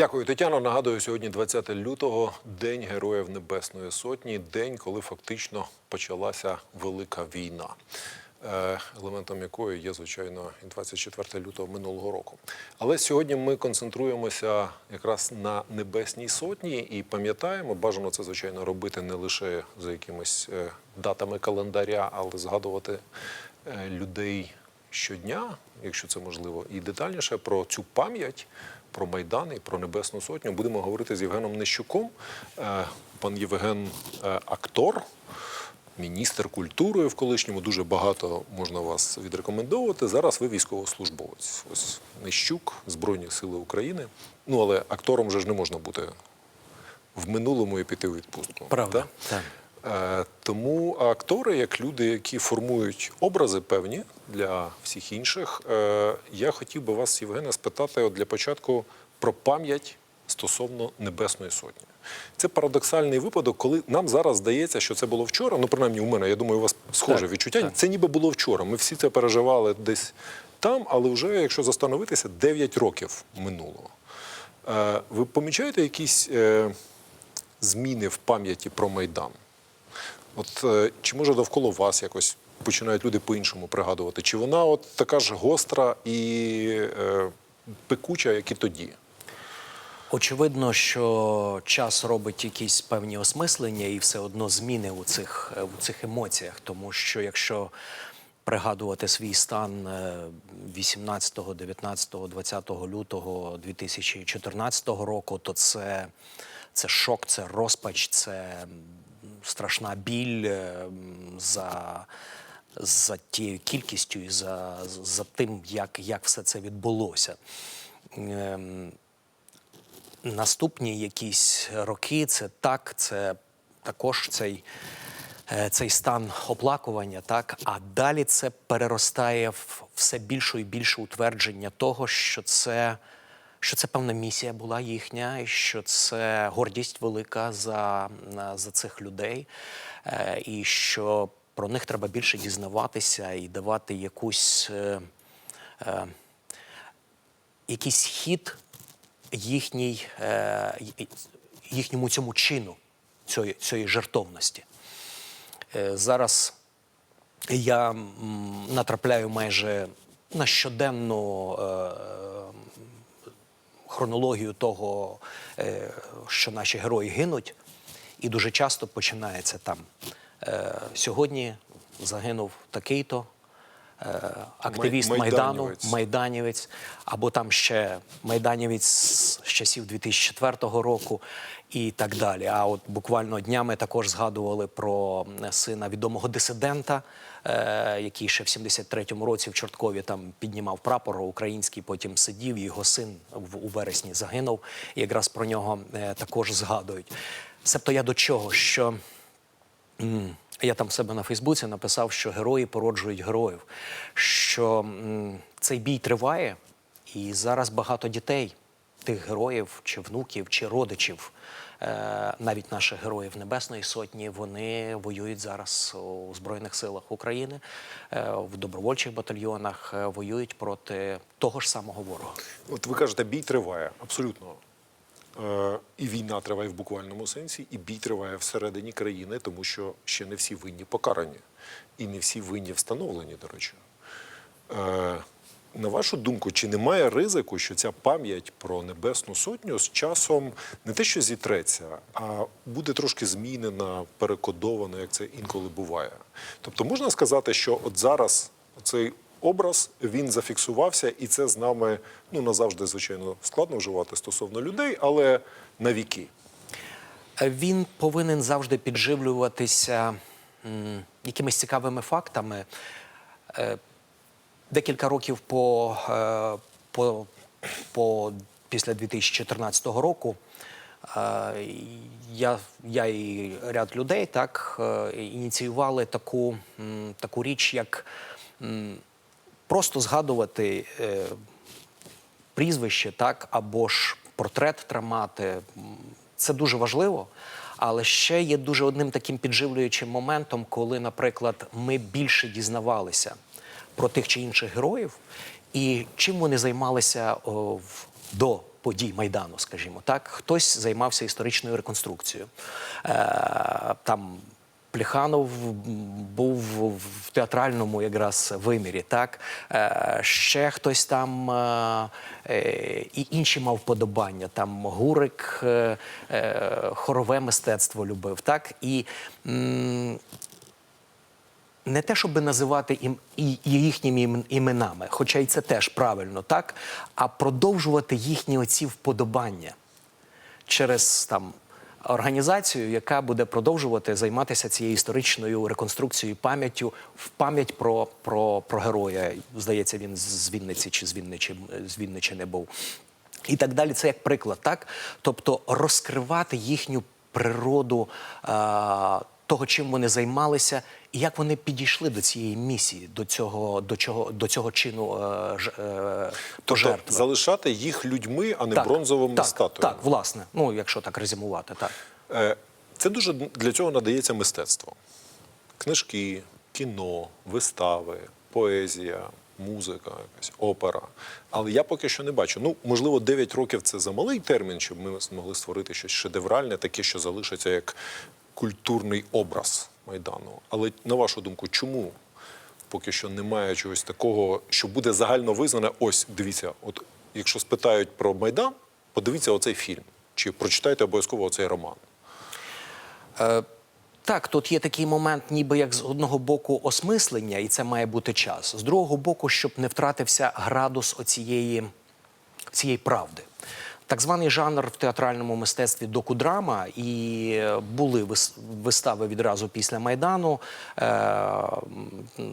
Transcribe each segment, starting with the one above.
Дякую, Тетяно. Нагадую, сьогодні 20 лютого, День Героїв Небесної Сотні, день, коли фактично почалася велика війна, е, елементом якої є, звичайно, і 24 лютого минулого року. Але сьогодні ми концентруємося якраз на Небесній Сотні і пам'ятаємо, бажано це, звичайно, робити не лише за якимись е, датами календаря, але згадувати е, людей щодня, якщо це можливо, і детальніше про цю пам'ять, про Майдан і про Небесну Сотню будемо говорити з Євгеном Нещуком. Е, Пан Євген е, актор, міністр культури в колишньому. Дуже багато можна вас відрекомендовувати. Зараз ви військовослужбовець. Ось Нещук, Збройні Сили України. Ну але актором же ж не можна бути в минулому і піти у відпустку. Правда. так? Так. Е, Тому актори, як люди, які формують образи певні для всіх інших, е, я хотів би вас, Євгене, спитати от для початку про пам'ять стосовно Небесної Сотні. Це парадоксальний випадок, коли нам зараз здається, що це було вчора. Ну, принаймні, у мене, я думаю, у вас схоже Так, відчуття. так. Це ніби було вчора. Ми всі це переживали десь там, але вже, якщо застановитися, 9 років минуло. Е, Ви помічаєте якісь зміни в пам'яті про Майдан? От е, чи може довкола вас якось починають люди по-іншому пригадувати? Чи вона от така ж гостра і е, пекуча, як і тоді? Очевидно, що час робить якісь певні осмислення і все одно зміни у цих, е, у цих емоціях. Тому що якщо пригадувати свій стан е, 18, 19, 20 лютого 2014 року, то це, це шок, це розпач, це страшна біль е, за. За тією кількістю і за, за тим, як, як все це відбулося. Ем, наступні якісь роки це так, це також цей, е, цей стан оплакування, так, а далі це переростає в все більше і більше утвердження того, що це. Що це певна місія була їхня, і що це гордість велика за, за цих людей, е, і що про них треба більше дізнаватися і давати якусь е, е, якийсь хід їхній, їхньому цьому чину, цієї, цієї жертовності. Зараз я натрапляю майже на щоденну хронологію того, е, що наші герої гинуть, і дуже часто починається там. Е, сьогодні загинув такий-то. е, Активіст Май- Майдану, майданівець. майданівець, або там ще майданівець з часів 2004 року і так далі. А от буквально днями також згадували про сина відомого дисидента, е, який ще в 73-му році в Чорткові там піднімав прапор український, потім сидів. Його син в у вересні загинув. І якраз про нього е, також згадують. Себто я до чого? Що Я там в себе на Фейсбуці написав, що герої породжують героїв, що цей бій триває, і зараз багато дітей, тих героїв, чи внуків, чи родичів, е, навіть наших героїв Небесної Сотні, вони воюють зараз у Збройних силах України, е, в добровольчих батальйонах, е, воюють проти того ж самого ворога. От ви кажете, бій триває абсолютно. І війна триває в буквальному сенсі, і бій триває всередині країни, тому що ще не всі винні покарані, і не всі винні встановлені, до речі. Е, На вашу думку, чи немає ризику, що ця пам'ять про Небесну Сотню з часом не те, що зітреться, а буде трошки змінена, перекодована, як це інколи буває? Тобто можна сказати, що от зараз цей образ він зафіксувався, і це з нами ну назавжди, звичайно, складно вживати стосовно людей, але на віки. Е, Він повинен завжди підживлюватися якимись цікавими фактами. Декілька років по, е, по, по після 2014 року е, я, я і ряд людей так е, ініціювали таку, таку річ, як просто згадувати прізвище, так, або ж портрет тримати. Це дуже важливо. Але ще є дуже одним таким підживлюючим моментом, коли, наприклад, ми більше дізнавалися про тих чи інших героїв і чим вони займалися о, в, до подій Майдану, скажімо так. Хтось займався історичною реконструкцією. Е, там Плеханов був в театральному якраз вимірі, так е, ще хтось там е, е, і інші мав вподобання. Там Гурик е, е, хорове мистецтво любив, так і. м, не те, щоб називати їм і їхніми іменами, хоча і це теж правильно, так, а продовжувати їхні оці вподобання через там організацію, яка буде продовжувати займатися цією історичною реконструкцією, пам'яттю в пам'ять про, про, про героя. Здається, він з Вінниці чи з Вінничі, з Вінничини був. І так далі, це як приклад, так? Тобто розкривати їхню природу а, того, чим вони займалися, і як вони підійшли до цієї місії, до цього, до чого, до цього чину е, е, Тобто залишати їх людьми, а не Так, бронзовими так, статуями. Так, власне. Ну, якщо так резюмувати, так. Е, Це дуже для цього надається мистецтво. Книжки, кіно, вистави, поезія, музика, якась опера. Але я поки що не бачу. Ну, можливо, 9 років це замалий термін, щоб ми змогли створити щось шедевральне, таке, що залишиться як культурний образ Майдану. Але на вашу думку, чому поки що немає чогось такого, що буде загально визнане? Ось дивіться, от якщо спитають про Майдан, подивіться оцей фільм. Чи прочитайте обов'язково оцей роман. Так, тут є такий момент, ніби як з одного боку осмислення, і це має бути час. З другого боку, щоб не втратився градус оцієї цієї правди. Так званий жанр в театральному мистецтві докудрама, і е, були вис- вистави відразу після майдану е,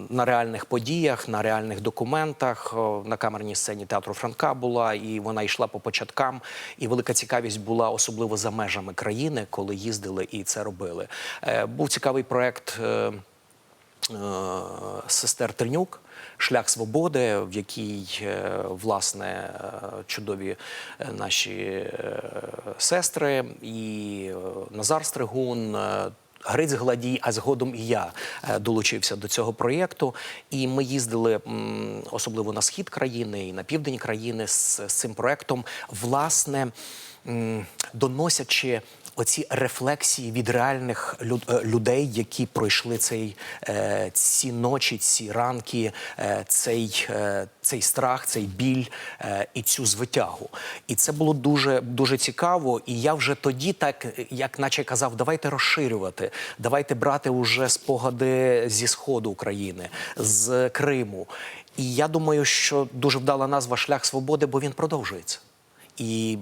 на реальних подіях, на реальних документах. На камерній сцені театру Франка була, і вона йшла по початкам. І велика цікавість була особливо за межами країни, коли їздили і це робили. Е, Був цікавий проект. Е, сестер Тернюк. Шлях свободи, в якій е, власне е, чудові наші сестри і Назар Стригун. Гриць Гладій, а згодом і я долучився до цього проєкту. І ми їздили особливо на схід країни і на південь країни з, з цим проєктом, власне, доносячи оці рефлексії від реальних е, людей, які пройшли цей, е, ці ночі, ці ранки, е, цей, цей страх, цей біль і цю звитягу. І це було дуже, дуже цікаво. І я вже тоді, так як наче казав, давайте розширювати, давайте брати уже спогади зі сходу України, з Криму. І я думаю, що дуже вдала назва Шлях свободи, бо він продовжується. І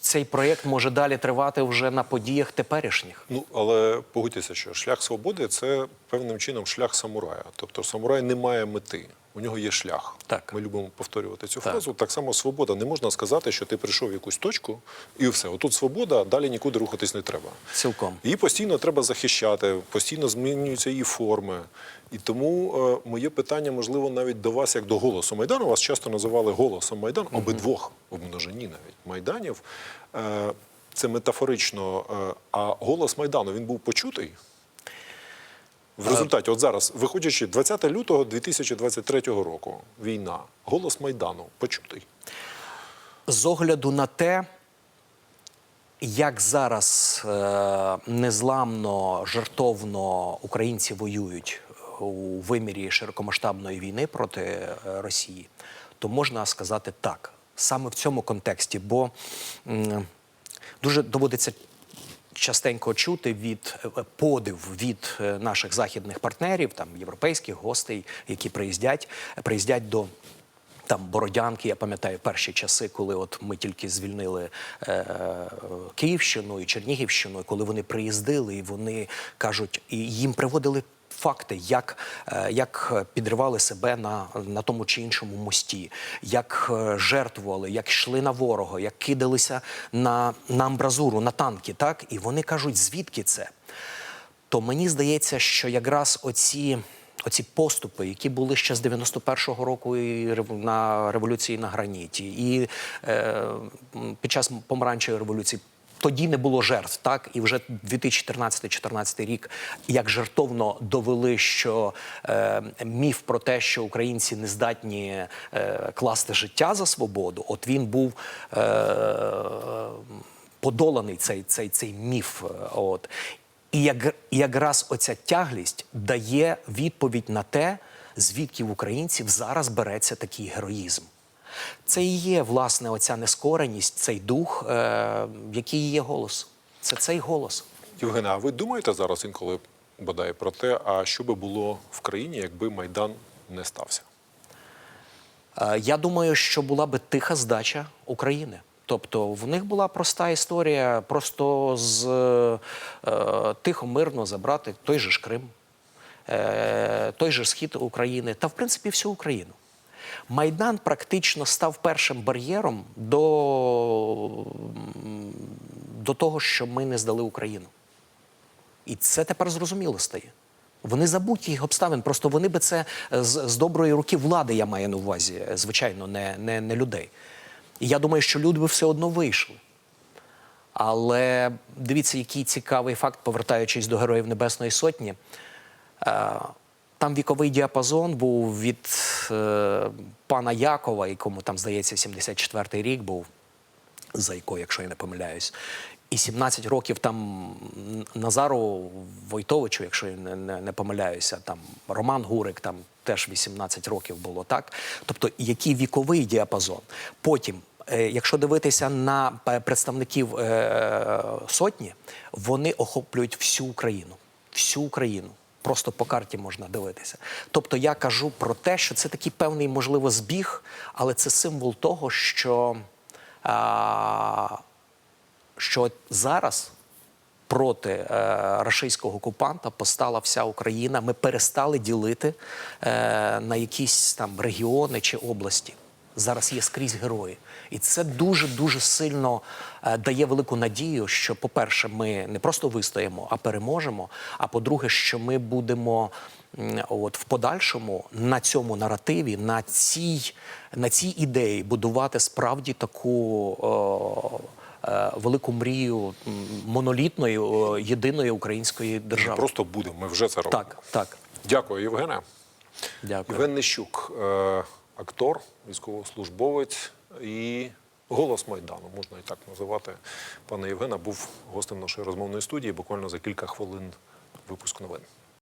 цей проєкт може далі тривати вже на подіях теперішніх. Ну, але погодьтеся, що шлях свободи це певним чином шлях самурая. Тобто самурай не має мети, у нього є шлях. Так. Ми любимо повторювати цю Так. фразу. Так само свобода. Не можна сказати, що ти прийшов в якусь точку і все. Отут свобода, далі нікуди рухатись не треба. Цілком. Її постійно треба захищати, постійно змінюються її форми. І тому е, моє питання, можливо, навіть до вас, як до голосу Майдану, вас часто називали голосом Майдану, обидвох в множині навіть майданів. Е, це метафорично. Е, а голос Майдану він був почутий. В результаті, от зараз, виходячи 20 лютого 2023 року, війна, голос Майдану почутий. З огляду на те, як зараз е, незламно, жертовно українці воюють у вимірі широкомасштабної війни проти е, Росії, то можна сказати так, саме в цьому контексті, бо м, дуже доводиться частенько чути від е, подив від е, наших західних партнерів, там європейських гостей, які приїздять, приїздять до. Там Бородянки, я пам'ятаю перші часи, коли от ми тільки звільнили е, Київщину і Чернігівщину, коли вони приїздили, і вони кажуть, і їм приводили факти, як, е, як підривали себе на, на тому чи іншому мості, як е, жертвували, як йшли на ворога, як кидалися на, на амбразуру, на танки. Так? І вони кажуть, звідки це? то мені здається, що якраз оці, оці поступи, які були ще з 91-го року і на революції на граніті, і е, під час помаранчевої революції тоді не було жертв, так і вже 2013-2014 рік, як жертовно довели, що е, міф про те, що українці не здатні е, класти життя за свободу, от він був. Е, подоланий цей, цей, цей міф. От. І як, якраз оця тяглість дає відповідь на те, звідки в українців зараз береться такий героїзм. Це і є, власне, оця нескореність, цей дух, е, який є голос. Це цей голос. Євгена, а ви думаєте зараз інколи бодай про те, а що би було в країні, якби Майдан не стався? Е, Я думаю, що була би тиха здача України. Тобто в них була проста історія, просто з е, тихо мирно забрати той же ж Крим, е, той же схід України та в принципі всю Україну. Майдан практично став першим бар'єром до, до того, що ми не здали Україну. І це тепер зрозуміло стає. Вони забудь їх обставин, просто вони би це е, з, з доброї руки влади, я маю на увазі, е, звичайно, не, не, не людей. І я думаю, що люди би все одно вийшли. Але дивіться, який цікавий факт, повертаючись до Героїв Небесної Сотні. Там віковий діапазон був від е, пана Якова, якому там, здається, 74-й рік був, Зайко, якщо я не помиляюсь. І 17 років там Назару Войтовичу, якщо я не, не, не помиляюся, там Роман Гурик, там теж 18 років було так. Тобто, який віковий діапазон. Потім, е, якщо дивитися на представників е, сотні, вони охоплюють всю Україну. Всю Україну. Просто по карті можна дивитися. Тобто я кажу про те, що це такий певний, можливо, збіг, але це символ того, що. А, що зараз проти е, рашистського окупанта постала вся Україна. Ми перестали ділити е, на якісь там регіони чи області. Зараз є скрізь герої. І це дуже дуже сильно е, дає велику надію, що, по-перше, ми не просто вистоїмо, а переможемо. А по-друге, що ми будемо от в подальшому на цьому наративі, на цій, на цій ідеї будувати справді таку. О, е, Велику мрію монолітної єдиної української держави. Просто будемо, ми вже це робимо. Так, так. Дякую, Євгене. Дякую. Євген Нищук, е, актор, військовослужбовець і голос Майдану, можна і так називати. Пане Євгена був гостем нашої розмовної студії. Буквально за кілька хвилин випуск новин.